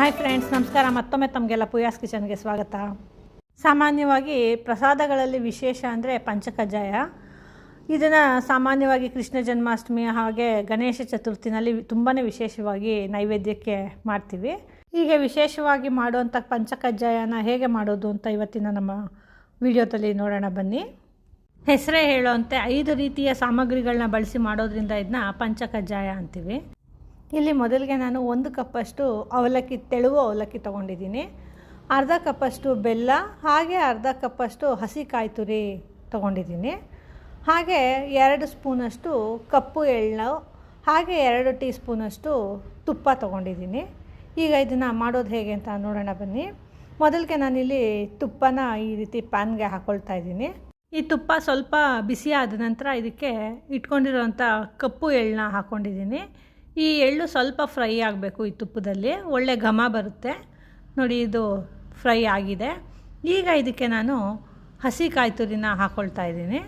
Hi friends ನಮಸ್ಕಾರ. ಮತ್ತೊಮ್ಮೆ ತಮಗೆಲ್ಲ ಪೂಯಾಸ್ ಕಿಚನ್ಗೆ ಸ್ವಾಗತ. ಸಾಮಾನ್ಯವಾಗಿ ಪ್ರಸಾದಗಳಲ್ಲಿ ವಿಶೇಷ ಅಂದರೆ ಪಂಚಕಜ್ಜಾಯ. ಇದನ್ನು ಸಾಮಾನ್ಯವಾಗಿ ಕೃಷ್ಣ ಜನ್ಮಾಷ್ಟಮಿ ಹಾಗೆ ಗಣೇಶ ಚತುರ್ಥಿನಲ್ಲಿ ತುಂಬಾ ವಿಶೇಷವಾಗಿ ನೈವೇದ್ಯಕ್ಕೆ ಮಾಡ್ತೀವಿ. ಹೀಗೆ ವಿಶೇಷವಾಗಿ ಮಾಡುವಂಥ ಪಂಚಕಜ್ಜಾಯನ ಹೇಗೆ ಮಾಡೋದು ಅಂತ ಇವತ್ತಿನ ನಮ್ಮ ವಿಡಿಯೋದಲ್ಲಿ ನೋಡೋಣ ಬನ್ನಿ. ಹೆಸರೇ ಹೇಳುವಂತೆ ಐದು ರೀತಿಯ ಸಾಮಗ್ರಿಗಳನ್ನ ಬಳಸಿ ಮಾಡೋದ್ರಿಂದ ಇದನ್ನ ಪಂಚಕಜ್ಜಾಯ ಅಂತೀವಿ. ಇಲ್ಲಿ ಮೊದಲಿಗೆ ನಾನು ಒಂದು ಕಪ್ಪಷ್ಟು ಅವಲಕ್ಕಿ, ತೆಳುವ ಅವಲಕ್ಕಿ ತೊಗೊಂಡಿದ್ದೀನಿ. ಅರ್ಧ ಕಪ್ಪಷ್ಟು ಬೆಲ್ಲ, ಹಾಗೆ ಅರ್ಧ ಕಪ್ಪಷ್ಟು ಹಸಿ ಕಾಯಿ ತುರಿ ತೊಗೊಂಡಿದ್ದೀನಿ. ಹಾಗೆ ಎರಡು ಸ್ಪೂನಷ್ಟು ಕಪ್ಪು ಎಳ್ಳು, ಹಾಗೆ ಎರಡು ಟೀ ಸ್ಪೂನಷ್ಟು ತುಪ್ಪ ತೊಗೊಂಡಿದ್ದೀನಿ. ಈಗ ಇದನ್ನು ಮಾಡೋದು ಹೇಗೆ ಅಂತ ನೋಡೋಣ ಬನ್ನಿ. ಮೊದಲಿಗೆ ನಾನಿಲ್ಲಿ ತುಪ್ಪನ ಈ ರೀತಿ ಪ್ಯಾನ್ಗೆ ಹಾಕ್ಕೊಳ್ತಾ ಇದ್ದೀನಿ. ಈ ತುಪ್ಪ ಸ್ವಲ್ಪ ಬಿಸಿ ಆದ ನಂತರ ಇದಕ್ಕೆ ಇಟ್ಕೊಂಡಿರೋಂಥ ಕಪ್ಪು ಎಳ್ಳನ್ನ ಹಾಕ್ಕೊಂಡಿದ್ದೀನಿ ಈ ಎಳ್ಳು ಸ್ವಲ್ಪ ಫ್ರೈ ಆಗಬೇಕು ಈ ತುಪ್ಪದಲ್ಲಿ. ಒಳ್ಳೆ ಘಮ ಬರುತ್ತೆ. ನೋಡಿ, ಇದು ಫ್ರೈ ಆಗಿದೆ. ಈಗ ಇದಕ್ಕೆ ನಾನು ಹಸಿ ಕಾಯಿ ತುರಿನ ಹಾಕ್ಕೊಳ್ತಾ ಇದ್ದೀನಿ.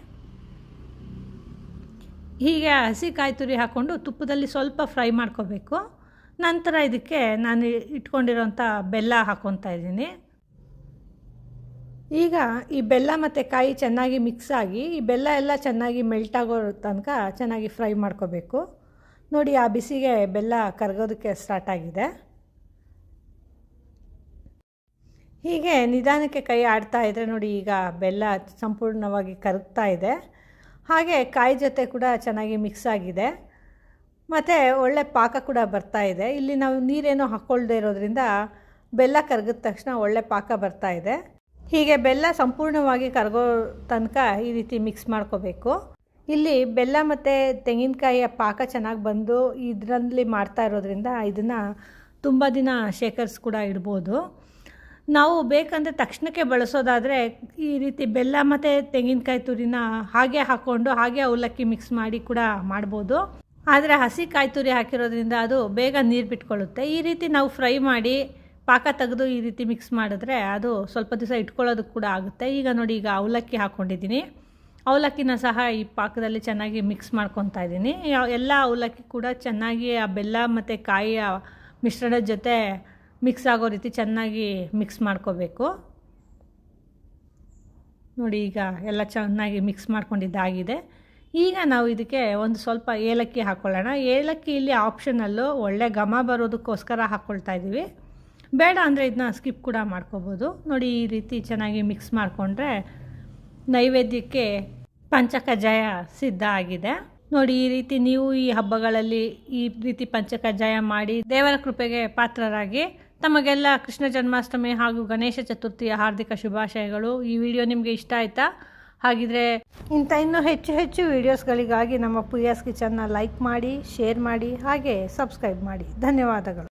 ಹೀಗೆ ಹಸಿ ಕಾಯಿ ತುರಿ ಹಾಕ್ಕೊಂಡು ತುಪ್ಪದಲ್ಲಿ ಸ್ವಲ್ಪ ಫ್ರೈ ಮಾಡ್ಕೋಬೇಕು. ನಂತರ ಇದಕ್ಕೆ ನಾನು ಇಟ್ಕೊಂಡಿರೋಂಥ ಬೆಲ್ಲ ಹಾಕ್ಕೊತಾ ಇದ್ದೀನಿ. ಈಗ ಈ ಬೆಲ್ಲ ಮತ್ತು ಕಾಯಿ ಚೆನ್ನಾಗಿ ಮಿಕ್ಸ್ ಆಗಿ ಈ ಬೆಲ್ಲ ಎಲ್ಲ ಚೆನ್ನಾಗಿ ಮೆಲ್ಟ್ ಆಗೋ ತನಕ ಚೆನ್ನಾಗಿ ಫ್ರೈ ಮಾಡ್ಕೋಬೇಕು. ನೋಡಿ, ಆ ಬಿಸಿಗೆ ಬೆಲ್ಲ ಕರಗೋದಕ್ಕೆ ಸ್ಟಾರ್ಟ್ ಆಗಿದೆ. ಹೀಗೆ ನಿಧಾನಕ್ಕೆ ಕೈ ಆಡ್ತಾ ಇದ್ದರೆ ನೋಡಿ, ಈಗ ಬೆಲ್ಲ ಸಂಪೂರ್ಣವಾಗಿ ಕರಗ್ತಾ ಇದೆ. ಹಾಗೆ ಕಾಯಿ ಜೊತೆ ಕೂಡ ಚೆನ್ನಾಗಿ ಮಿಕ್ಸ್ ಆಗಿದೆ. ಮತ್ತು ಒಳ್ಳೆ ಪಾಕ ಕೂಡ ಬರ್ತಾ ಇದೆ. ಇಲ್ಲಿ ನಾವು ನೀರೇನೋ ಹಾಕ್ಕೊಳ್ದೇ ಇರೋದ್ರಿಂದ ಬೆಲ್ಲ ಕರಗಿದ ತಕ್ಷಣ ಒಳ್ಳೆ ಪಾಕ ಬರ್ತಾ ಇದೆ. ಹೀಗೆ ಬೆಲ್ಲ ಸಂಪೂರ್ಣವಾಗಿ ಕರಗೋ ತನಕ ಈ ರೀತಿ ಮಿಕ್ಸ್ ಮಾಡ್ಕೋಬೇಕು. ಇಲ್ಲಿ ಬೆಲ್ಲ ಮತ್ತು ತೆಂಗಿನಕಾಯಿಯ ಪಾಕ ಚೆನ್ನಾಗಿ ಬಂದು ಇದರಲ್ಲಿ ಮಾಡ್ತಾ ಇರೋದ್ರಿಂದ ಇದನ್ನು ತುಂಬ ದಿನ ಶೇಖರ್ಸ್ ಕೂಡ ಇಡ್ಬೋದು. ನಾವು ಬೇಕಂದರೆ ತಕ್ಷಣಕ್ಕೆ ಬಳಸೋದಾದರೆ ಈ ರೀತಿ ಬೆಲ್ಲ ಮತ್ತು ತೆಂಗಿನಕಾಯಿ ತುರಿನ ಹಾಗೆ ಹಾಕ್ಕೊಂಡು ಹಾಗೆ ಅವಲಕ್ಕಿ ಮಿಕ್ಸ್ ಮಾಡಿ ಕೂಡ ಮಾಡ್ಬೋದು. ಆದರೆ ಹಸಿ ಕಾಯಿ ತುರಿ ಹಾಕಿರೋದ್ರಿಂದ ಅದು ಬೇಗ ನೀರು ಬಿಟ್ಕೊಳ್ಳುತ್ತೆ. ಈ ರೀತಿ ನಾವು ಫ್ರೈ ಮಾಡಿ ಪಾಕ ತೆಗೆದು ಈ ರೀತಿ ಮಿಕ್ಸ್ ಮಾಡಿದ್ರೆ ಅದು ಸ್ವಲ್ಪ ದಿವಸ ಇಟ್ಕೊಳ್ಳೋದಕ್ಕೆ ಕೂಡ ಆಗುತ್ತೆ. ಈಗ ನೋಡಿ, ಈಗ ಅವಲಕ್ಕಿ ಹಾಕ್ಕೊಂಡಿದ್ದೀನಿ ಅವಲಕ್ಕಿನ ಸಹ ಈ ಪಾಕದಲ್ಲಿ ಚೆನ್ನಾಗಿ ಮಿಕ್ಸ್ ಮಾಡ್ಕೊತಾ ಇದ್ದೀನಿ. ಎಲ್ಲ ಅವಲಕ್ಕಿ ಕೂಡ ಚೆನ್ನಾಗಿ ಆ ಬೆಲ್ಲ ಮತ್ತು ಕಾಯಿಯ ಮಿಶ್ರಣದ ಜೊತೆ ಮಿಕ್ಸ್ ಆಗೋ ರೀತಿ ಚೆನ್ನಾಗಿ ಮಿಕ್ಸ್ ಮಾಡ್ಕೋಬೇಕು. ನೋಡಿ ಈಗ ಎಲ್ಲ ಚೆನ್ನಾಗಿ ಮಿಕ್ಸ್ ಮಾಡ್ಕೊಂಡಿದ್ದಾಗಿದೆ. ಈಗ ನಾವು ಇದಕ್ಕೆ ಒಂದು ಸ್ವಲ್ಪ ಏಲಕ್ಕಿ ಹಾಕ್ಕೊಳ್ಳೋಣ ಏಲಕ್ಕಿ ಇಲ್ಲಿ ಆಪ್ಷನಲ್ಲು ಒಳ್ಳೆ ಘಮ ಬರೋದಕ್ಕೋಸ್ಕರ ಹಾಕ್ಕೊಳ್ತಾ ಇದ್ದೀವಿ. ಬೇಡ ಅಂದರೆ ಇದನ್ನ ಸ್ಕಿಪ್ ಕೂಡ ಮಾಡ್ಕೋಬೋದು. ನೋಡಿ ಈ ರೀತಿ ಚೆನ್ನಾಗಿ ಮಿಕ್ಸ್ ಮಾಡಿಕೊಂಡ್ರೆ ನೈವೇದ್ಯಕ್ಕೆ ಪಂಚಕಜ್ಜಾಯ ಸಿದ್ಧ ಆಗಿದೆ. ನೋಡಿ, ಈ ರೀತಿ ನೀವು ಈ ಹಬ್ಬಗಳಲ್ಲಿ ಈ ರೀತಿ ಪಂಚಕಜ್ಜಾಯ ಮಾಡಿ ದೇವರ ಕೃಪೆಗೆ ಪಾತ್ರರಾಗಿ ತಮಗೆಲ್ಲ ಕೃಷ್ಣ ಜನ್ಮಾಷ್ಟಮಿ ಹಾಗೂ ಗಣೇಶ ಚತುರ್ಥಿಯ ಹಾರ್ದಿಕ ಶುಭಾಶಯಗಳು. ಈ ವಿಡಿಯೋ ನಿಮಗೆ ಇಷ್ಟ ಆಯಿತಾ? ಹಾಗಿದ್ರೆ ಇಂಥ ಇನ್ನೂ ಹೆಚ್ಚು ಹೆಚ್ಚು ವಿಡಿಯೋಸ್ಗಳಿಗಾಗಿ ನಮ್ಮ ಪುಯಾಸ್ ಕಿಚನ್ನ ಲೈಕ್ ಮಾಡಿ, ಶೇರ್ ಮಾಡಿ, ಹಾಗೆ ಸಬ್ಸ್ಕ್ರೈಬ್ ಮಾಡಿ. ಧನ್ಯವಾದಗಳು.